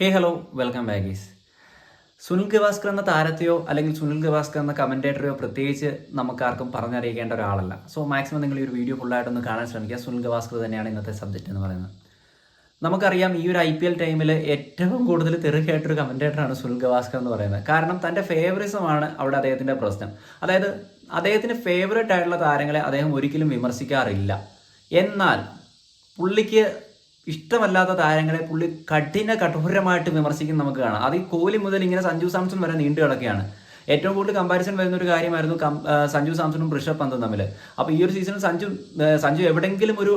ഹേ hello welcome ബാഗീസ് സുനിൽ ഗവാസ്കർ എന്ന താരത്തെയോ അല്ലെങ്കിൽ സുനിൽ ഗവാസ്കർ എന്ന കമന്റേറ്ററെയോ പ്രത്യേകിച്ച് നമുക്കാർക്കും പറഞ്ഞറിയിക്കേണ്ട ഒരാളല്ല. സോ മാക്സിമം നിങ്ങൾ ഈ ഒരു വീഡിയോ ഫുള്ളായിട്ടൊന്ന് കാണാൻ ശ്രമിക്കുക. സുനിൽ ഗവാസ്കർ തന്നെയാണ് ഇന്നത്തെ സബ്ജക്റ്റ് എന്ന് പറയുന്നത്. നമുക്കറിയാം ഈ ഒരു ഐ പി എൽ ടൈമിൽ ഏറ്റവും കൂടുതൽ തെറുകയായിട്ടൊരു കമന്റേറ്ററാണ് സുനിൽ ഗവാസ്കർ എന്ന് പറയുന്നത്. കാരണം തന്റെ ഫേവറിസമാണ് അവിടെ അദ്ദേഹത്തിന്റെ പ്രശ്നം. അതായത് അദ്ദേഹത്തിന് ഫേവറേറ്റ് ആയിട്ടുള്ള താരങ്ങളെ അദ്ദേഹം ഒരിക്കലും വിമർശിക്കാറില്ല. എന്നാൽ പുള്ളിക്ക് ഇഷ്ടമല്ലാത്ത താരങ്ങളെ പുള്ളി കഠിന കഠോരമായിട്ട് വിമർശിക്കുന്ന നമുക്ക് കാണാം. അത് ഈ കോഹ്ലി മുതൽ ഇങ്ങനെ സഞ്ജു സാംസൺ വരെ നീണ്ടു കിടക്കുകയാണ്. ഏറ്റവും കൂടുതൽ കമ്പാരിസൺ വരുന്ന ഒരു കാര്യമായിരുന്നു സഞ്ജു സാംസണും ഋഷഭ് പന്തും തമ്മിൽ അപ്പോൾ ഈ ഒരു സീസണിൽ സഞ്ജു സഞ്ജു എവിടെയെങ്കിലും ഒരു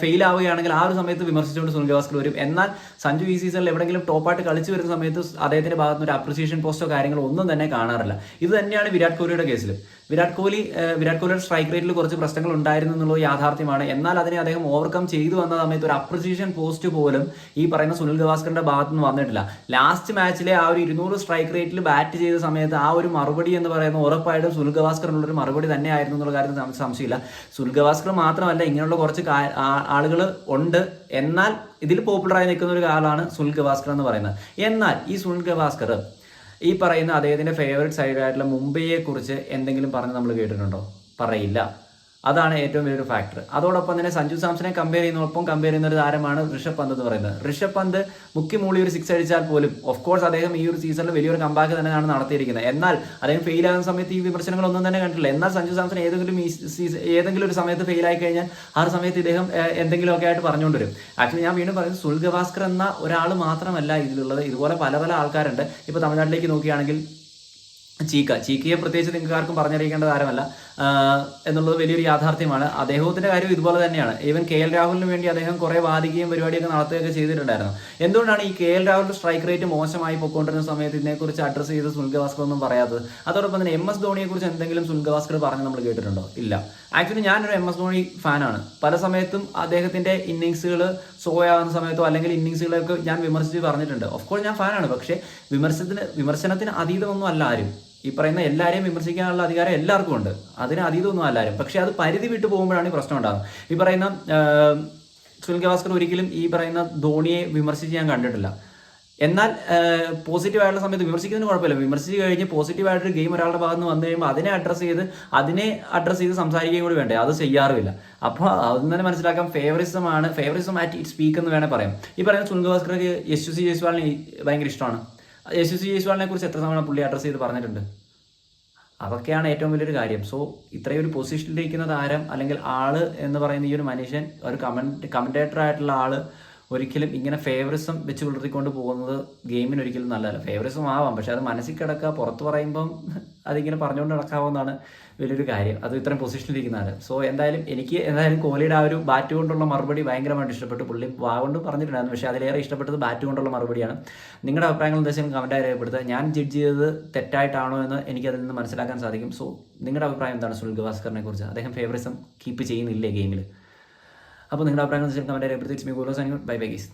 ഫെയിൽ ആവുകയാണെങ്കിൽ ആ ഒരു സമയത്ത് വിമർശിച്ചുകൊണ്ട് സുനിൽ ഗവാസ്കർ വരും. എന്നാൽ സഞ്ജു ഈ സീസണിൽ എവിടെയെങ്കിലും ടോപ്പായിട്ട് കളിച്ചു വരുന്ന സമയത്ത് അദ്ദേഹത്തിന്റെ ഭാഗത്തുനിന്ന് ഒരു അപ്രിസിയേഷൻ പോസ്റ്റോ കാര്യങ്ങളോ ഒന്നും തന്നെ കാണാറില്ല. ഇത് തന്നെയാണ് വിരാട് കോഹ്ലിയുടെ കേസിൽ വിരാട് കോഹ്ലി വിരാട് കോഹ്ലിയുടെ സ്ട്രൈക്ക് റേറ്റിൽ കുറച്ച് പ്രശ്നങ്ങൾ ഉണ്ടായിരുന്നു എന്നുള്ളത് യാഥാർത്ഥ്യമാണ്. എന്നാൽ അതിനെ അദ്ദേഹം ഓവർകം ചെയ്തു വന്ന സമയത്ത് ഒരു അപ്രിസിയേഷൻ പോസ്റ്റ് പോലും ഈ പറയുന്ന സുനിൽ ഗവാസ്കറിന്റെ ഭാഗത്തുനിന്ന് വന്നിട്ടില്ല. ലാസ്റ്റ് മാച്ചിലെ ആ ഒരു ഇരുന്നൂറ് സ്ട്രൈക്ക് റേറ്റിൽ ബാറ്റ് ചെയ്ത സമയത്ത് ആ ഒരു മറുപടി എന്ന് പറയുന്ന ഉറപ്പായിട്ടും സുനിൽ ഗവാസ്കറിനുള്ള ഒരു മറുപടി തന്നെയായിരുന്നു എന്നുള്ള കാര്യം നമുക്ക് സംശയമില്ല. സുനിൽ ഗവാസ്കർ മാത്രമല്ല ഇങ്ങനെയുള്ള കുറച്ച് ആളുകൾ ഉണ്ട്. എന്നാൽ ഇതിൽ പോപ്പുലറായി നിൽക്കുന്ന ഒരു കാലാണ് സുനിൽ ഗവാസ്കർ എന്ന് പറയുന്നത്. എന്നാൽ ഈ സുനിൽ ഗവാസ്കർ ഈ പറയുന്ന അദ്ദേഹത്തിന്റെ ഫേവറേറ്റ് സൈഡായിട്ടുള്ള മുംബൈയെ കുറിച്ച് എന്തെങ്കിലും പറഞ്ഞ് നമ്മൾ കേട്ടിട്ടുണ്ടോ? പറയില്ല. അതാണ് ഏറ്റവും വലിയൊരു ഫാക്ടർ അതോടൊപ്പം തന്നെ സഞ്ജു സാംസനെ കമ്പയർ ചെയ്യുന്നതോടൊപ്പം കമ്പയർ ചെയ്യുന്ന ഒരു താരമാണ് ഋഷഭ് പന്ത് എന്ന് പറയുന്നത്. ഋഷഭ് പന്ത് മുക്കി മൂളി ഒരു സിക്സ് അടിച്ചാൽ പോലും ഓഫ് കോഴ്സ് അദ്ദേഹം ഈ ഒരു സീസണിൽ വലിയൊരു കമ്പാക്ക് തന്നെയാണ് നടത്തിയിരിക്കുന്നത്. എന്നാൽ അദ്ദേഹം ഫെയിൽ ആകുന്ന സമയത്ത് ഈ വിമർശനങ്ങളൊന്നും തന്നെ കണ്ടിട്ടില്ല. എന്നാൽ സഞ്ജു സാംസൺ ഏതെങ്കിലും ഈ സീസൺ ഏതെങ്കിലും ഒരു സമയത്ത് ഫെയിൽ ആയി കഴിഞ്ഞാൽ ആ ഒരു സമയത്ത് ഇദ്ദേഹം എന്തെങ്കിലുമൊക്കെ ആയിട്ട് പറഞ്ഞുകൊണ്ട് വരും. ആക്ച്വലി ഞാൻ വീണ്ടും പറയുന്നത് സുൽഗവാസ്കർ എന്ന ഒരാൾ മാത്രമല്ല ഇതിലുള്ളത്. ഇതുപോലെ പല പല ആൾക്കാരുണ്ട്. ഇപ്പോൾ തമിഴ്നാട്ടിലേക്ക് നോക്കുകയാണെങ്കിൽ ചീക്ക. ചീക്കയെ പ്രത്യേകിച്ച് നിങ്ങൾക്ക് ആർക്കും പറഞ്ഞറിയിക്കേണ്ട കാര്യമല്ല. എന്നുള്ളത് വലിയൊരു യാഥാർത്ഥ്യമാണ്. അദ്ദേഹത്തിന്റെ കാര്യം ഇതുപോലെ തന്നെയാണ്. ഈവൻ കെ എൽ രാഹുലിന് വേണ്ടി അദ്ദേഹം കുറെ വാദിക്കുകയും പരിപാടിയൊക്കെ നടത്തുകയൊക്കെ ചെയ്തിട്ടുണ്ടായിരുന്നു. എന്തുകൊണ്ടാണ് ഈ കെ എൽ രാഹുലിന്റെ സ്ട്രൈക്ക് റേറ്റ് മോശമായി പൊക്കോണ്ടിരുന്ന സമയത്ത് ഇതിനെക്കുറിച്ച് അഡ്രസ്സ് ചെയ്ത് സുനിൽ ഗവാസ്കർ ഒന്നും പറയാത്തത്? അതോടൊപ്പം തന്നെ എം എസ് ധോണിയെ കുറിച്ച് എന്തെങ്കിലും സുനിൽ ഗവാസ്കർ പറഞ്ഞ് നമ്മൾ കേട്ടിട്ടുണ്ടോ? ഇല്ല. ആക്ച്വലി ഞാനൊരു എം എസ് ധോണി ഫാനാണ് പല സമയത്തും അദ്ദേഹത്തിന്റെ ഇന്നിങ്സുകൾ സോ ആകുന്ന സമയത്തോ അല്ലെങ്കിൽ ഇന്നിങ്സുകളൊക്കെ ഞാൻ വിമർശിച്ച് പറഞ്ഞിട്ടുണ്ട്. ഓഫ് കോഴ്സ് ഞാൻ ഫാനാണ് പക്ഷേ വിമർശനത്തിന് വിമർശനത്തിന് അതീതമൊന്നും അല്ല ആരും. ഈ പറയുന്ന എല്ലാവരെയും വിമർശിക്കാനുള്ള അധികാരം എല്ലാവർക്കും ഉണ്ട്. അതിന് അതീതമൊന്നും അല്ലാരും പക്ഷെ അത് പരിധി വിട്ടു പോകുമ്പോഴാണ് ഈ പ്രശ്നം ഉണ്ടാകുന്നത് ഈ പറയുന്ന സുനിൽ ഗവാസ്കർ ഒരിക്കലും ഈ പറയുന്ന ധോണിയെ വിമർശിച്ച് ഞാൻ കണ്ടിട്ടില്ല. എന്നാൽ പോസിറ്റീവായിട്ടുള്ള സമയത്ത് വിമർശിക്കുന്നതിന് കുഴപ്പമില്ല. വിമർശിച്ച് കഴിഞ്ഞ് പോസിറ്റീവായിട്ടൊരു ഗെയിം ഒരാളുടെ ഭാഗത്ത് നിന്ന് വന്നു കഴിയുമ്പോൾ അതിനെ അഡ്രസ്സ് ചെയ്ത് അതിനെ അഡ്രസ്സ് ചെയ്ത് സംസാരിക്കുകയും കൂടി വേണ്ടേ? അത് ചെയ്യാറില്ല അപ്പോൾ അതൊന്നും തന്നെ മനസ്സിലാക്കാം ഫേവറിസം ആണ്. ഫേവറിസം ആറ്റ് ഇറ്റ് സ്പീക്ക് എന്ന് വേണേൽ പറയാം. ഈ പറയുന്ന സുനിൽ ഗവാസ്കർക്ക് യശു സി ജയ്സ്വാളിനെ ഭയങ്കര ഇഷ്ടമാണ്. യശു യേശുവാളിനെ കുറിച്ച് എത്ര തവണ പുള്ളി അഡ്രസ്സ് ചെയ്ത് പറഞ്ഞിട്ടുണ്ട്? അതൊക്കെയാണ് ഏറ്റവും വലിയൊരു കാര്യം. സോ ഇത്രയും ഒരു പൊസിഷനിലിരിക്കുന്ന താരം അല്ലെങ്കിൽ ആൾ എന്ന് പറയുന്ന ഈ ഒരു മനുഷ്യൻ ഒരു കമന്റ് കമന്റേറ്റർ ആയിട്ടുള്ള ആൾ ഒരിക്കലും ഇങ്ങനെ ഫേവറിസം വെച്ച് പുലർത്തിക്കൊണ്ട് പോകുന്നത് ഗെയിമിന് ഒരിക്കലും നല്ലതല്ല. ഫേവറിസം ആവാം. പക്ഷെ അത് മനസ്സിൽ കിടക്കുക പുറത്ത് പറയുമ്പം അതിങ്ങനെ പറഞ്ഞുകൊണ്ട് നടക്കാവുന്നതാണ് വലിയൊരു കാര്യം. അത് ഇത്രയും പൊസിഷനിലിരിക്കുന്നതാണ് സോ എന്തായാലും എനിക്ക് എന്തായാലും കോഹ്ലിയുടെ ആ ഒരു ബാറ്റ് കൊണ്ടുള്ള മറുപടി ഭയങ്കരമായിട്ട് ഇഷ്ടപ്പെട്ടു. പുള്ളി വാ കൊണ്ട് പറഞ്ഞിട്ടുണ്ടായിരുന്നു. പക്ഷേ അതിലേറെ ഇഷ്ടപ്പെട്ടത് ബാറ്റ് കൊണ്ടുള്ള മറുപടിയാണ്. നിങ്ങളുടെ അഭിപ്രായങ്ങൾ നിർദ്ദേശങ്ങൾ കമന്റായി രേഖപ്പെടുത്തുക. ഞാൻ ജഡ്ജ് ചെയ്തത് തെറ്റായിട്ടാണോ എന്ന് എനിക്ക് അതിൽ നിന്ന് മനസ്സിലാക്കാൻ സാധിക്കും. സോ നിങ്ങളുടെ അഭിപ്രായം എന്താണ് സുനിൽ ഗവാസ്കറിനെ കുറിച്ച് അദ്ദേഹം ഫേവറിസം കീപ്പ് ചെയ്യുന്നില്ലേ ഗെയിമിൽ അപ്പോൾ നിങ്ങളുടെ അഭിപ്രായങ്ങൾ കമന്റ് രേഖപ്പെടുത്തി ബൈ ബൈ ഗീസ്.